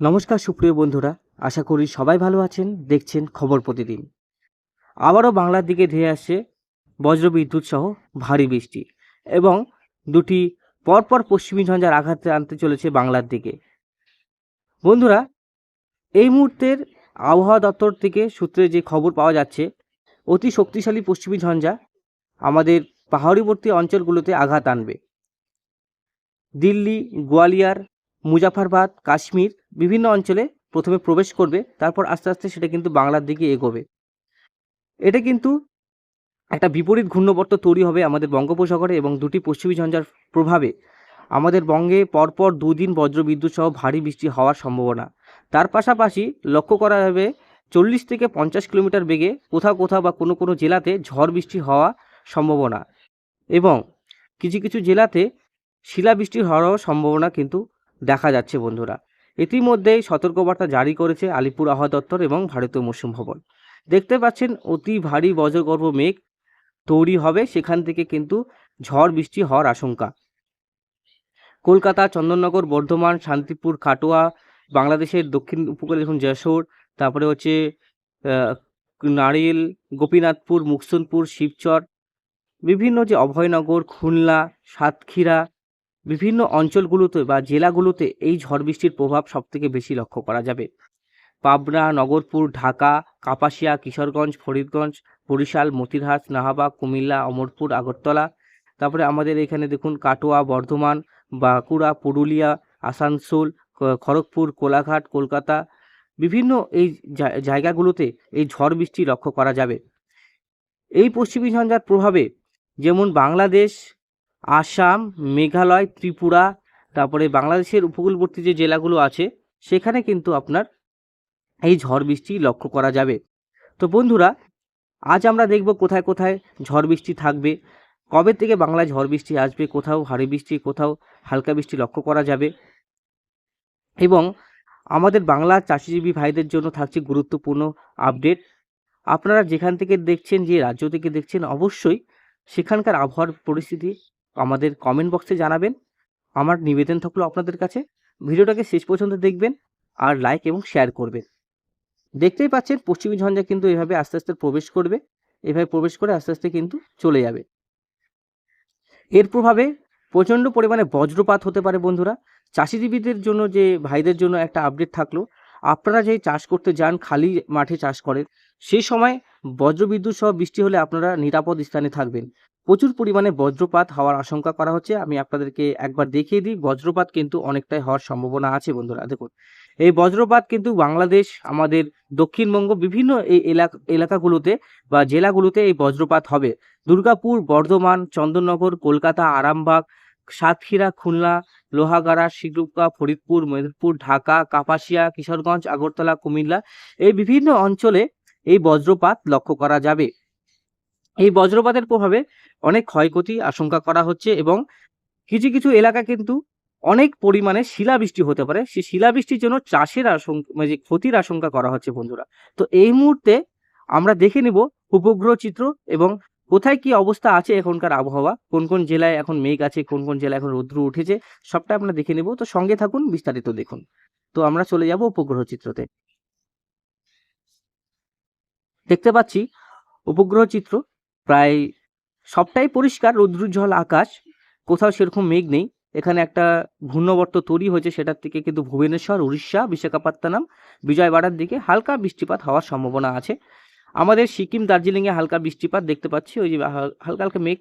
নমস্কার, সুপ্রিয় বন্ধুরা। আশা করি সবাই ভালো আছেন। দেখছেন খবর প্রতিদিন। আবারও বাংলার দিকে ধেয়ে আসছে বজ্রবিদ্যুৎ সহ ভারী বৃষ্টি এবং দুটি পরপর পশ্চিমী ঝঞ্ঝার আঘাত আনতে চলেছে বাংলার দিকে। বন্ধুরা, এই মুহূর্তের আবহাওয়া দপ্তর থেকে সূত্রে যে খবর পাওয়া যাচ্ছে, অতি শক্তিশালী পশ্চিমী ঝঞ্ঝা আমাদের পাহাড়িবর্তী অঞ্চলগুলোতে আঘাত আনবে। দিল্লি, গোয়ালিয়র মুজাফরবাদ কাশ্মীর বিভিন্ন অঞ্চলে প্রথমে প্রবেশ করবে, তারপর আস্তে আস্তে সেটা কিন্তু বাংলার দিকে এগোবে। এটা কিন্তু একটা বিপরীত ঘূর্ণবর্ত তৈরি হবে আমাদের বঙ্গোপসাগরে এবং দুটি পশ্চিমী ঝঞ্ঝার প্রভাবে। আমাদের বঙ্গে পরপর দুদিন বজ্রবিদ্যুৎ সহ ভারী বৃষ্টি হওয়ার সম্ভাবনা। তার পাশাপাশি লক্ষ্য করা যাবে চল্লিশ থেকে পঞ্চাশ কিলোমিটার বেগে কোথাও কোথাও বা কোনো কোনো জেলাতে ঝড় বৃষ্টি হওয়া সম্ভাবনা এবং কিছু কিছু জেলাতে শিলাবৃষ্টি হওয়ারও সম্ভাবনা কিন্তু দেখা যাচ্ছে বন্ধুরা। ইতিমধ্যেই সতর্কবার্তা জারি করেছে আলিপুর আবহাওয়া দপ্তর এবং ভারতীয় মৌসুম ভবন। দেখতে পাচ্ছেন, অতি ভারী বজ্রগর্ভ মেঘ তৈরি হবে, সেখান থেকে কিন্তু ঝড় বৃষ্টি হওয়ার আশঙ্কা। কলকাতা, চন্দননগর, বর্ধমান, শান্তিপুর, কাটোয়া, বাংলাদেশের দক্ষিণ উপকূলে দেখুন যশোর, তারপরে হচ্ছে নারিয়েল, গোপীনাথপুর মুকসুনপুর শিবচর, বিভিন্ন যে অভয়নগর, খুলনা, সাতক্ষীরা বিভিন্ন অঞ্চলগুলোতে বা জেলাগুলোতে এই ঝড় বৃষ্টির প্রভাব সবথেকে বেশি লক্ষ্য করা যাবে। পাবনা, নগরপুর, ঢাকা, কাপাসিয়া, কিশোরগঞ্জ, ফরিদগঞ্জ, বরিশাল, মতিরহাট, নাহাবা, কুমিল্লা, অমরপুর, আগরতলা। তারপরে আমাদের এখানে দেখুন কাটোয়া, বর্ধমান, বাঁকুড়া, পুরুলিয়া, আসানসোল খড়গপুর, কোলাঘাট, কলকাতা, বিভিন্ন এই জায়গাগুলোতে এই ঝড় বৃষ্টি লক্ষ্য করা যাবে। এই পশ্চিমী ঝঞ্ঝার প্রভাবে যেমন বাংলাদেশ আসাম, মেঘালয়, ত্রিপুরা, তারপরে বাংলাদেশের উপকূলবর্তী যে জেলাগুলো আছে, সেখানে কিন্তু আপনার এই ঝড় বৃষ্টি লক্ষ্য করা যাবে। তো বন্ধুরা, আজ আমরা দেখব কোথায় কোথায় ঝড় বৃষ্টি থাকবে, কবে থেকে বাংলায় ঝড় বৃষ্টি আসবে, কোথাও ভারী বৃষ্টি, কোথাও হালকা বৃষ্টি লক্ষ্য করা যাবে এবং আমাদের বাংলা চাষিজীবী ভাইদের জন্য থাকছে গুরুত্বপূর্ণ আপডেট। আপনারা যেখান থেকে দেখছেন, যে রাজ্য থেকে দেখছেন, অবশ্যই সেখানকার আবহাওয়ার পরিস্থিতি আমাদের কমেন্ট বক্সে জানাবেন। আমার নিবেদন থাকল আপনাদের কাছে। ভিডিওটাকে শেষ পর্যন্ত দেখবেন আর লাইক এবং শেয়ার করবেন। দেখতেই পাচ্ছেন, পশ্চিমী ঝঞ্ঝা কিন্তু এভাবে আস্তে আস্তে প্রবেশ করবে। এভাবে প্রবেশ করে আস্তে আস্তে কিন্তু চলে যাবে। এর প্রভাবে প্রচণ্ড পরিমাণে বজ্রপাত হতে পারে বন্ধুরা। চাষিজীবীদের জন্য যে, ভাইদের জন্য একটা আপডেট থাকল। আপনারা যে চাষ করতে যান, খালি মাঠে চাষ করেন সেই সময় বজ্রবিদ্যুৎ সহ বৃষ্টি হলে আপনারা নিরাপদ স্থানে থাকবেন। প্রচুর পরিমাণে বজ্রপাত হওয়ার আশঙ্কা করা হচ্ছে। আমি আপনাদেরকে একবার দেখিয়ে দিই, বজ্রপাত কিন্তু অনেকটাই হওয়ার সম্ভাবনা আছে বন্ধুরা, দেখুন। এই বজ্রপাত কিন্তু বাংলাদেশ, আমাদের দক্ষিণবঙ্গ, বিভিন্ন এই এলাকা, এলাকাগুলোতে বা জেলাগুলোতে এই বজ্রপাত হবে। দুর্গাপুর, বর্ধমান, চন্দননগর, কলকাতা, আরামবাগ, সাতক্ষীরা, খুলনা, লোহাগাড়া শিলুকা ফরিদপুর, মেদিনীপুর, ঢাকা, কাপাসিয়া, কিশোরগঞ্জ, আগরতলা, কুমিল্লা এই বিভিন্ন অঞ্চলে এই বজ্রপাত লক্ষ্য করা যাবে। এই বজ্রপাতের প্রভাবে অনেক ক্ষয়ক্ষতি আশঙ্কা করা হচ্ছে এবং কিছু কিছু এলাকা কিন্তু অনেক পরিমাণে শিলাবৃষ্টি হতে পারে। সেই শিলাবৃষ্টির জন্য চাষের আশঙ্কা মানে ক্ষতির আশঙ্কা করা হচ্ছে বন্ধুরা। তো এই মুহূর্তে আমরা দেখে নিব উপগ্রহ চিত্র এবং কোথায় কি অবস্থা আছে এখনকার আবহাওয়া, কোন কোন জেলায় এখন মেঘ আছে, কোন কোন জেলায় এখন রৌদ্র উঠেছে, সবটা আমরা দেখে নেব। তো সঙ্গে থাকুন, বিস্তারিত দেখুন। তো আমরা চলে যাব উপগ্রহ চিত্রতে। দেখতে পাচ্ছি উপগ্রহ চিত্র। প্রায় সবটাই পরিষ্কার রৌদ্রোজ্জ্বল আকাশ। কোথাও সেরকম মেঘ নেই। এখানে একটা ঘূর্ণবর্ত তৈরি হয়েছে, সেটার থেকে কিন্তু ভুবনেশ্বর, উড়িষ্যা, বিশাখাপত্তনম, বিজয়বাড়ার দিকে হালকা বৃষ্টিপাত হওয়ার সম্ভাবনা আছে। আমাদের সিকিম, দার্জিলিংয়ে হালকা বৃষ্টিপাত দেখতে পাচ্ছি, ওই যে হালকা হালকা মেঘ।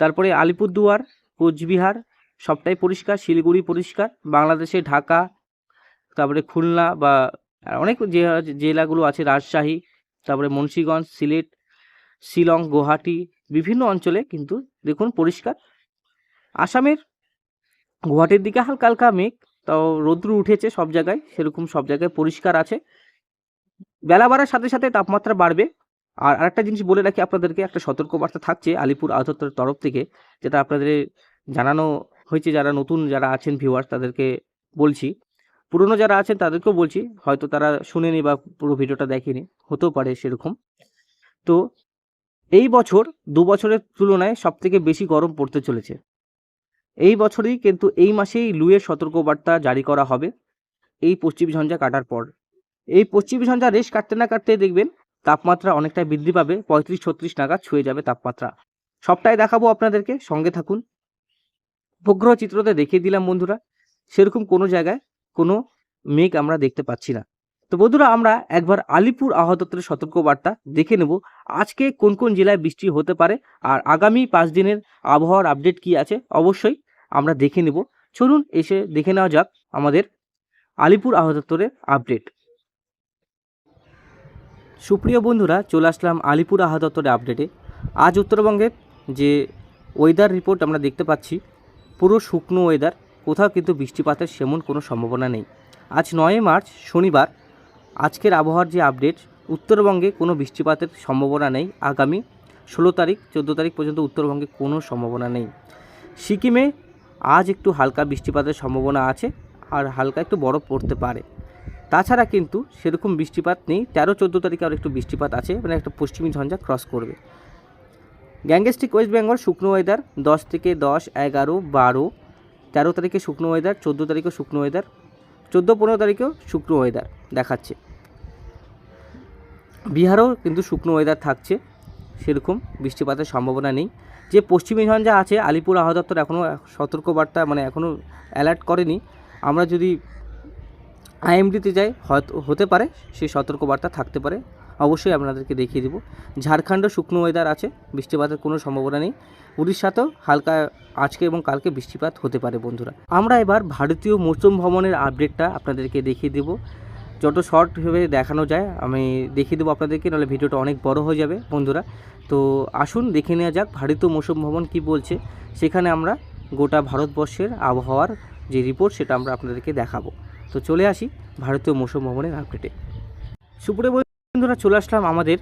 তারপরে আলিপুরদুয়ার, কোচবিহার, সবটাই পরিষ্কার, শিলিগুড়ি পরিষ্কার, বাংলাদেশে ঢাকা, তারপরে খুলনা বা অনেক জেলাগুলো আছে, রাজশাহী, তারপরে মুন্সিগঞ্জ, সিলেট শিলং, গুয়াহাটি, বিভিন্ন অঞ্চলে কিন্তু দেখুন পরিষ্কার। আসামের গুয়াহাটির দিকে হালকা হালকা মেঘ, তাও রৌদ্র উঠেছে সব জায়গায়, সেরকম সব জায়গায় পরিষ্কার আছে। বেলা বাড়ার সাথে সাথে তাপমাত্রা বাড়বে। আর আরেকটা জিনিস বলে রাখি আপনাদেরকে, একটা সতর্কবার্তা থাকছে আলিপুর আবহাওয়া তরফ থেকে, যেটা আপনাদের জানানো হয়েছে যারা নতুন, যারা আছেন ভিউয়ার্স তাদেরকে বলছি। পুরনো যারা আছেন তাদেরকেও বলছি, হয়তো তারা শুনেনি বা পুরো ভিডিওটা দেখেনি, হতেও পারে সেরকম। তো এই বছর, দু বছরের তুলনায় সব থেকে বেশি গরম পড়তে চলেছে। এই বছরই কিন্তু এই মাসেই লুয়ের সতর্কবার্তা জারি করা হবে এই পশ্চিম ঝঞ্ঝা কাটার পর। এই পশ্চিম ঝঞ্ঝা রেশ কাটতে না কাটতে দেখবেন তাপমাত্রা অনেকটাই বৃদ্ধি পাবে পঁয়ত্রিশ ছত্রিশ নাগাদ ছুঁয়ে যাবে তাপমাত্রা। সবটাই দেখাবো আপনাদেরকে, সঙ্গে থাকুন। উপগ্রহ চিত্রতে দেখিয়ে দিলাম বন্ধুরা, সেরকম কোনো জায়গায় কোনো মেঘ আমরা দেখতে পাচ্ছি না। তো বন্ধুরা, আমরা একবার আলিপুর আহতত্রের সতর্কবার্তা দেখে নেব। আজকে কোন কোন জেলায় বৃষ্টি হতে পারে আর আগামী পাঁচ দিনের আবহাওয়ার আপডেট কি আছে অবশ্যই আমরা দেখে নেব। চলুন এসে দেখে নেওয়া যাক আমাদের আলিপুর আহতত্তরের আপডেট। সুপ্রিয় বন্ধুরা, চলে আসলাম আলিপুর আহতত্তরের আপডেটে। আজ উত্তরবঙ্গের যে ওয়েদার রিপোর্ট আমরা দেখতে পাচ্ছি, পুরো শুকনো ওয়েদার কোথাও কিন্তু বৃষ্টিপাতের সেমন কোনো সম্ভাবনা নেই। আজ নয় মার্চ, শনিবার আজকের আবহাওয়ার যে আপডেট, উত্তরবঙ্গে কোনো বৃষ্টিপাতের সম্ভাবনা নেই। আগামী ষোলো তারিখ, চোদ্দ তারিখ পর্যন্ত উত্তরবঙ্গে কোনো সম্ভাবনা নেই। সিকিমে আজ একটু হালকা বৃষ্টিপাতের সম্ভাবনা আছে আর হালকা একটু বরফ পড়তে পারে। তাছাড়া কিন্তু সেরকম বৃষ্টিপাত নেই। তেরো, চোদ্দ তারিখে আর একটু বৃষ্টিপাত আছে মানে একটা পশ্চিমী ঝঞ্ঝা ক্রস করবে। গ্যাঙ্গেস্টিক ওয়েস্ট বেঙ্গল শুকনো ওয়েদার দশ থেকে দশ, এগারো, বারো, তেরো তারিখে শুকনো ওয়েদার চোদ্দ তারিখেও শুকনো ওয়েদার চোদ্দ পনেরো তারিখেও শুকনো ওয়েদার দেখাচ্ছে। বিহারেও কিন্তু শুকনো ওয়েদার থাকছে, সেরকম বৃষ্টিপাতের সম্ভাবনা নেই। যে পশ্চিমী ঝঞ্ঝা আছে, আলিপুর আহদপ্তর এখনও সতর্কবার্তা মানে এখনও অ্যালার্ট করেনি। আমরা যদি আইএমডিতে যাই হতে পারে সেই সতর্কবার্তা থাকতে পারে। অবশ্যই আপনাদেরকে দেখিয়ে দেবো। ঝাড়খণ্ডও শুকনো ওয়েদার আছে, বৃষ্টিপাতের কোনো সম্ভাবনা নেই। উড়িষ্যাতেও হালকা আজকে এবং কালকে বৃষ্টিপাত হতে পারে বন্ধুরা। আমরা এবার ভারতীয় মৌসুম ভ্রমণের আপডেটটা আপনাদেরকে দেখিয়ে দেবো। যত শর্টভাবে দেখানো যায়, আমি দেখিয়ে দেবো আপনাদেরকে, নাহলে ভিডিওটা অনেক বড় হয়ে যাবে বন্ধুরা। তো আসুন, দেখে নেওয়া যাক ভারতীয় মৌসুম ভ্রমণ কী বলছে। সেখানে আমরা গোটা ভারতবর্ষের আবহাওয়ার যে রিপোর্ট সেটা আমরা আপনাদেরকে দেখাবো। তো চলে আসি ভারতীয় মৌসুম ভ্রমণের আপডেটে সুপ্রিয় বন্ধুরা চলে আসলাম আমাদের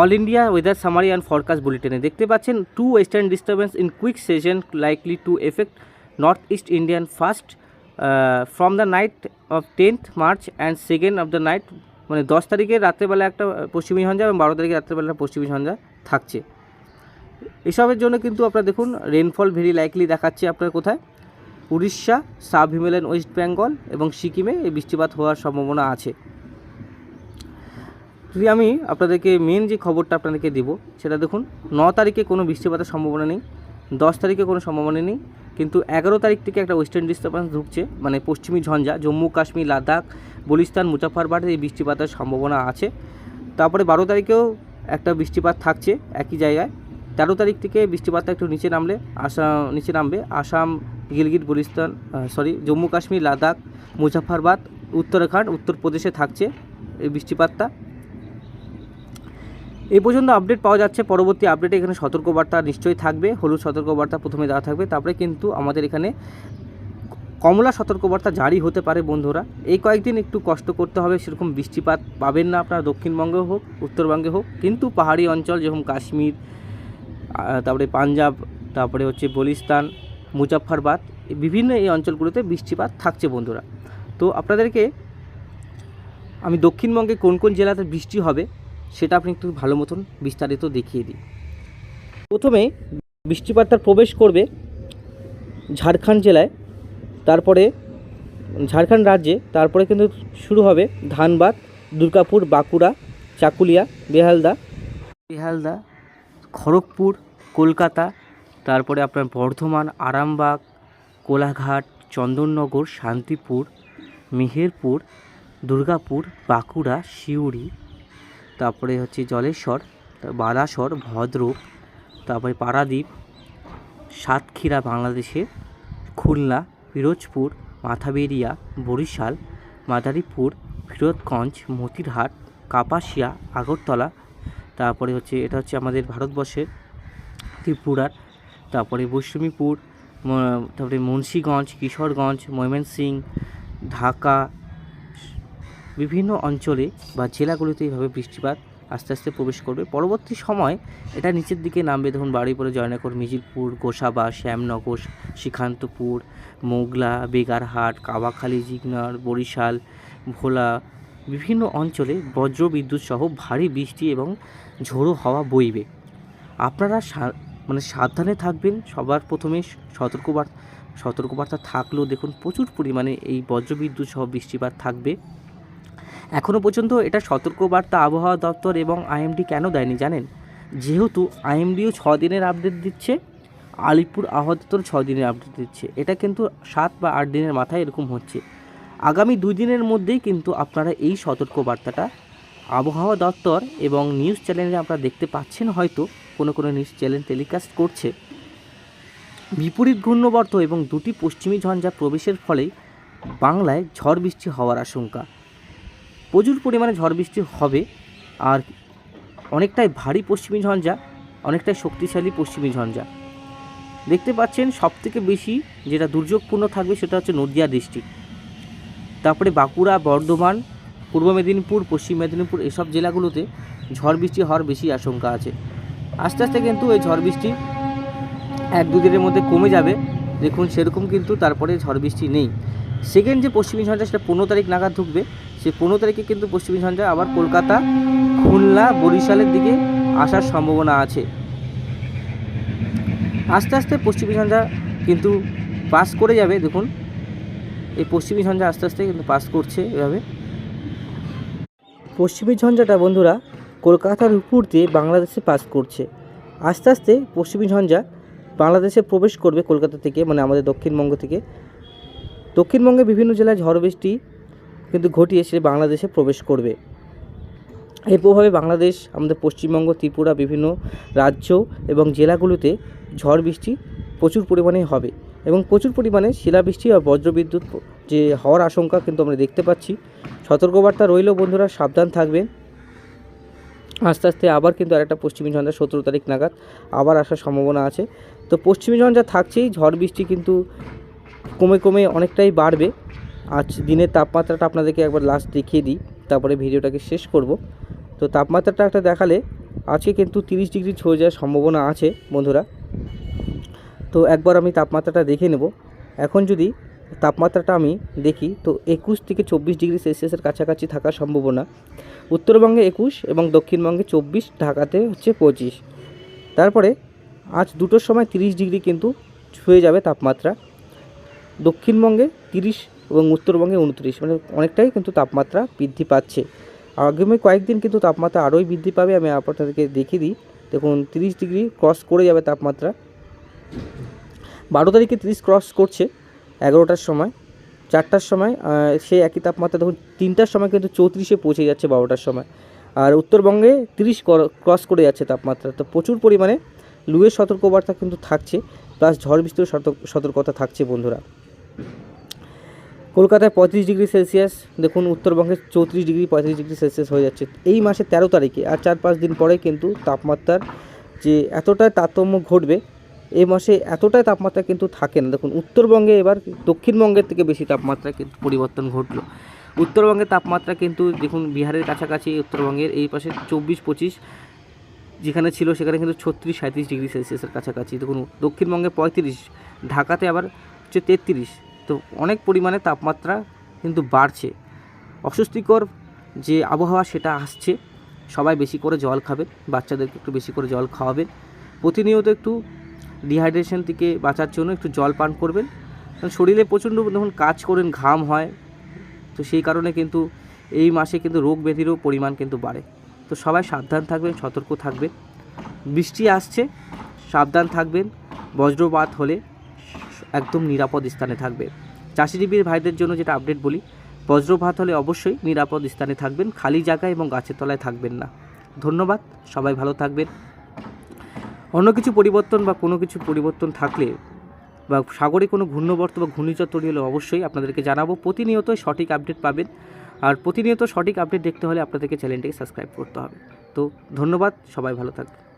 all India weather summary and forecast বুলেটিনে দেখতে পাচ্ছেন to western disturbance in quick session likely to affect north east Indian first from the night of tenth March and second of the night মানে দশ তারিখে রাত্রেবেলা একটা পশ্চিমী ঝঞ্ঝা এবং বারো তারিখে রাত্রেবেলা একটা পশ্চিমী ঝঞ্ঝা থাকছে। এসবের জন্য কিন্তু আপনার দেখুন রেনফল ভেরি লাইকলি দেখাচ্ছে আপনার কোথায়? Orissa sub Himalayan West Bengal এবং সিকিমে এই বৃষ্টিপাত হওয়ার সম্ভাবনা আছে। যদি আমি আপনাদেরকে মেন যে খবরটা আপনাদেরকে দিব, সেটা দেখুন, ন তারিখে কোনো বৃষ্টিপাতের সম্ভাবনা নেই, দশ তারিখে কোনো সম্ভাবনা নেই, কিন্তু এগারো তারিখ থেকে একটা ওয়েস্টার্ন ডিস্টার্বেন্স ঢুকছে মানে পশ্চিমী ঝঞ্ঝা, জম্মু, কাশ্মীর, লাদাখ বলিস্তান মুজাফরবাদ এই বৃষ্টিপাতের সম্ভাবনা আছে। তারপরে বারো তারিখেও একটা বৃষ্টিপাত থাকছে একই জায়গায়। তেরো তারিখ থেকে বৃষ্টিপাতটা একটু নিচে নামলে আসাম নিচে নামবে, আসাম, গিলগিট বলিস্তান সরি জম্মু, কাশ্মীর, লাদাখ মুজাফরবাদ উত্তরাখণ্ড, উত্তরপ্রদেশে থাকছে এই বৃষ্টিপাতটা। এই পর্যন্ত আপডেট পাওয়া যাচ্ছে। পরবর্তী আপডেটে এখানে সতর্কবার্তা নিশ্চয়ই থাকবে। হলুদ সতর্কবার্তা প্রথমে দেওয়া থাকবে। তারপরে কিন্তু আমাদের এখানে কমলা সতর্কবার্তা জারি হতে পারে বন্ধুরা। এই কয়েকদিন একটু কষ্ট করতে হবে, সেরকম বৃষ্টিপাত পাবেন না আপনারা দক্ষিণবঙ্গে হোক, উত্তরবঙ্গে হোক। কিন্তু পাহাড়ি অঞ্চল যেরকম কাশ্মীর তারপরে পাঞ্জাব, তারপরে হচ্ছে বলিস্তান মুজাফরবাদ বিভিন্ন এই অঞ্চলগুলোতে বৃষ্টিপাত থাকছে বন্ধুরা। তো আপনাদেরকে আমি দক্ষিণবঙ্গে কোন কোন জেলাতে বৃষ্টি হবে সেটা আপনি একটু ভালো মতন বিস্তারিত দেখিয়ে দিই প্রথমে বৃষ্টিপাতটা প্রবেশ করবে ঝাড়খণ্ড জেলায়, তারপরে ঝাড়খণ্ড রাজ্যে, তারপরে কিন্তু শুরু হবে ধানবাদ, দুর্গাপুর, বাঁকুড়া, চাকুলিয়া, বেহালদা। বেহালদা, খড়গপুর, কলকাতা, তারপরে আপনার বর্ধমান, আরামবাগ, কোলাঘাট, চন্দননগর, শান্তিপুর, মেহেরপুর, দুর্গাপুর, বাঁকুড়া সিউড়ি তারপরে হচ্ছে জলেশ্বর বালাসর, ভদ্রক, তারপরে পারাদ্বীপ, সাতক্ষীরা বাংলাদেশের খুলনা, পিরোজপুর, মাথাবেরিয়া, বরিশাল, মাদারীপুর, ফিরোজগঞ্জ, মতিরহাট, কাপাসিয়া, আগরতলা, তারপরে হচ্ছে এটা হচ্ছে আমাদের ভারতবর্ষের ত্রিপুরার, তারপরে বৈষ্ণবীপুর তারপরে মুন্সীগঞ্জ, কিশোরগঞ্জ ময়মনসিং ঢাকা বিভিন্ন অঞ্চলে বা জেলাগুলিতে এইভাবে বৃষ্টিপাত আস্তে আস্তে প্রবেশ করবে। পরবর্তী সময় এটা নিচের দিকে নামবে। দেখুন বাড়িপুরে জয়নগর, মিজিলপুর, গোসাবা, শ্যামনগর শ্রীকান্তপুর মোগলা, বেগারহাট কাবাখালী জিগনার, বরিশাল, ভোলা বিভিন্ন অঞ্চলে বজ্র বিদ্যুৎ সহ ভারী বৃষ্টি এবং ঝোড়ো হাওয়া বইবে। আপনারা মানে সাবধানে থাকবেন। সবার প্রথমে সতর্কবার, সতর্কবার্তা থাকলেও দেখুন প্রচুর পরিমাণে এই বজ্রবিদ্যুৎ সহ বৃষ্টিপাত থাকবে। এখনও পর্যন্ত এটা সতর্কবার্তা আবহাওয়া দপ্তর এবং আইএমডি কেন দেয়নি জানেন? যেহেতু আইএমডিও ছ দিনের আপডেট দিচ্ছে, আলিপুর দপ্তর ছ দিনের আপডেট দিচ্ছে। এটা কিন্তু সাত বা আট দিনের মাথায় এরকম হচ্ছে। আগামী দুই দিনের মধ্যেই কিন্তু আপনারা এই সতর্কবার্তাটা আবহাওয়া দপ্তর এবং নিউজ চ্যানেলে আপনারা দেখতে পাচ্ছেন, হয়তো কোনো কোনো নিউজ চ্যানেল টেলিকাস্ট করছে। বিপরীত ঘূর্ণবর্ত এবং দুটি পশ্চিমী ঝঞ্ঝা প্রবেশের ফলে বাংলায় ঝড় বৃষ্টি হওয়ার আশঙ্কা। প্রচুর পরিমাণে ঝড় বৃষ্টি হবে আর অনেকটাই ভারী পশ্চিমী ঝঞ্ঝা, অনেকটাই শক্তিশালী পশ্চিমী ঝঞ্ঝা। দেখতে পাচ্ছেন সবথেকে বেশি যেটা দুর্যোগপূর্ণ থাকবে সেটা হচ্ছে নদিয়া ডিস্ট্রিক্ট। তারপরে বাঁকুড়া, বর্ধমান, পূর্ব মেদিনীপুর, পশ্চিম মেদিনীপুর এসব জেলাগুলোতে ঝড় বৃষ্টি হওয়ার বেশি আশঙ্কা আছে। আস্তে আস্তে কিন্তু এই ঝড় বৃষ্টি এক দুদিনের মধ্যে কমে যাবে। দেখুন সেরকম কিন্তু তারপরে ঝড় বৃষ্টি নেই। সেকেন্ড যে পশ্চিমী ঝঞ্ঝা সেটা পনেরো তারিখ নাগাদ ঢুকবে। সেই পনেরো তারিখে কিন্তু পশ্চিমী ঝঞ্ঝা আবার কলকাতা, খুলনা, বরিশালের দিকে আসার সম্ভাবনা আছে। আস্তে আস্তে পশ্চিমী ঝঞ্ঝা কিন্তু পাস করে যাবে, দেখুন। এই পশ্চিমী ঝঞ্ঝা আস্তে আস্তে কিন্তু পাস করছে এভাবে। পশ্চিমী ঝঞ্ঝাটা বন্ধুরা, কলকাতার উপর দিয়ে বাংলাদেশে পাস করছে। আস্তে আস্তে পশ্চিমী ঝঞ্ঝা বাংলাদেশে প্রবেশ করবে কলকাতা থেকে মানে আমাদের দক্ষিণবঙ্গ থেকে। দক্ষিণবঙ্গে বিভিন্ন জেলায় ঝড় বৃষ্টি কিন্তু ঘটিয়ে সে বাংলাদেশে প্রবেশ করবে। এর প্রভাবে বাংলাদেশ, আমাদের পশ্চিমবঙ্গ, ত্রিপুরা, বিভিন্ন রাজ্য এবং জেলাগুলোতে ঝড় বৃষ্টি প্রচুর পরিমাণে হবে এবং প্রচুর পরিমাণে শিলাবৃষ্টি আর বজ্রবিদ্যুৎ যে হওয়ার আশঙ্কা কিন্তু আমরা দেখতে পাচ্ছি। সতর্কবার্তা রইলেও বন্ধুরা, সাবধান থাকবেন। আস্তে আস্তে আবার কিন্তু আরেকটা পশ্চিমী ঝঞ্ঝা, সতেরো তারিখ নাগাদ আবার আসার সম্ভাবনা আছে। তো পশ্চিমী ঝঞ্ঝা থাকছেই, ঝড় বৃষ্টি কিন্তু কমে কমে অনেকটাই বাড়বে। আজ দিনের তাপমাত্রাটা আপনাদেরকে একবার লাস্ট দেখিয়ে দিই, তারপরে ভিডিওটাকে শেষ করব। তো তাপমাত্রাটা একটা দেখালে আজকে কিন্তু তিরিশ ডিগ্রি ছুঁয়ে যাওয়ার সম্ভাবনা আছে, বন্ধুরা। তো একবার আমি তাপমাত্রাটা দেখে নেব। এখন যদি তাপমাত্রাটা আমি দেখি, তো একুশ থেকে চব্বিশ ডিগ্রি সেলসিয়াসের কাছাকাছি থাকার সম্ভাবনা। উত্তরবঙ্গে একুশ এবং দক্ষিণবঙ্গে চব্বিশ, ঢাকাতে হচ্ছে পঁচিশ। তারপরে আজ দুটোর সময় তিরিশ ডিগ্রি কিন্তু ছুঁয়ে যাবে তাপমাত্রা। দক্ষিণবঙ্গে তিরিশ এবং উত্তরবঙ্গে উনত্রিশ মানে অনেকটাই কিন্তু তাপমাত্রা বৃদ্ধি পাচ্ছে। আগামী কয়েকদিন কিন্তু তাপমাত্রা আরোই বৃদ্ধি পাবে, আমি আপনাদেরকে দেখিয়ে দিই। দেখুন, তিরিশ ডিগ্রি ক্রস করে যাবে তাপমাত্রা। বারো তারিখে তিরিশ ক্রস করছে এগারোটার সময়, চারটার সময় সেই একই তাপমাত্রা, দেখুন, তিনটার সময় কিন্তু চৌত্রিশে পৌঁছে যাচ্ছে বারোটার সময়। আর উত্তরবঙ্গে তিরিশ ক্রস করে যাচ্ছে তাপমাত্রা, তো প্রচুর পরিমাণে লুয়ের সতর্কবার্তা কিন্তু থাকছে, প্লাস ঝড় বৃষ্টির সতর্ক- সতর্কতা থাকছে বন্ধুরা। কলকাতায় পঁয়ত্রিশ ডিগ্রি সেলসিয়াস, দেখুন উত্তরবঙ্গে চৌত্রিশ ডিগ্রি, পঁয়ত্রিশ ডিগ্রি সেলসিয়াস হয়ে যাচ্ছে। এই মাসে তেরো তারিখে, আর চার পাঁচ দিন পরে কিন্তু তাপমাত্রার যে এতটাই তারতম্য ঘটবে এই মাসে এতটাই তাপমাত্রা কিন্তু থাকে না। দেখুন, উত্তরবঙ্গে এবার দক্ষিণবঙ্গের থেকে বেশি তাপমাত্রা কিন্তু পরিবর্তন ঘটলো। উত্তরবঙ্গের তাপমাত্রা কিন্তু, দেখুন, বিহারের কাছাকাছি, উত্তরবঙ্গের এই পাশে চব্বিশ, পঁচিশ, যেখানে ছিল সেখানে কিন্তু ছত্রিশ সাঁত্রিশ ডিগ্রি সেলসিয়াসের কাছাকাছি। দেখুন, দক্ষিণবঙ্গে পঁয়ত্রিশ, ঢাকাতে আবার হচ্ছে তেত্রিশ। তো অনেক পরিমাণে তাপমাত্রা কিন্তু বাড়ছে। অস্বস্তিকর যে আবহাওয়া সেটা আসছে, সবাই বেশি করে জল খাবেন বাচ্চাদেরকে একটু বেশি করে জল খাওয়াবেন প্রতিনিয়ত একটু ডিহাইড্রেশন থেকে বাঁচার জন্য একটু জল পান করবেন। কারণ শরীরে প্রচণ্ড যখন কাজ করেন, ঘাম হয়, তো সেই কারণে কিন্তু এই মাসে কিন্তু রোগ ব্যাধিরও পরিমাণ কিন্তু বাড়ে। তো সবাই সাবধান থাকবেন, সতর্ক থাকবেন। বৃষ্টি আসছে, সাবধান থাকবেন, বজ্রপাত হলে একদম নিরাপদ স্থানে থাকবে। চাষিজীবীর ভাইদের জন্য যেটা আপডেট বলি, বজ্রপাত হলে অবশ্যই নিরাপদ স্থানে থাকবেন, খালি জায়গায় এবং গাছের তলায় থাকবেন না। ধন্যবাদ, সবাই ভালো থাকবেন। অন্য কিছু পরিবর্তন বা কোনো কিছু পরিবর্তন থাকলে বা সাগরে কোনো ঘূর্ণবর্ত বা ঘূর্ণিঝড় তৈরি হলে অবশ্যই আপনাদেরকে জানাব। প্রতিনিয়ত সঠিক আপডেট পাবেন। আর প্রতিনিয়ত সঠিক আপডেট দেখতে হলে আপনাদেরকে চ্যানেলটিকে সাবস্ক্রাইব করতে হবে। তো ধন্যবাদ, সবাই ভালো থাকবেন।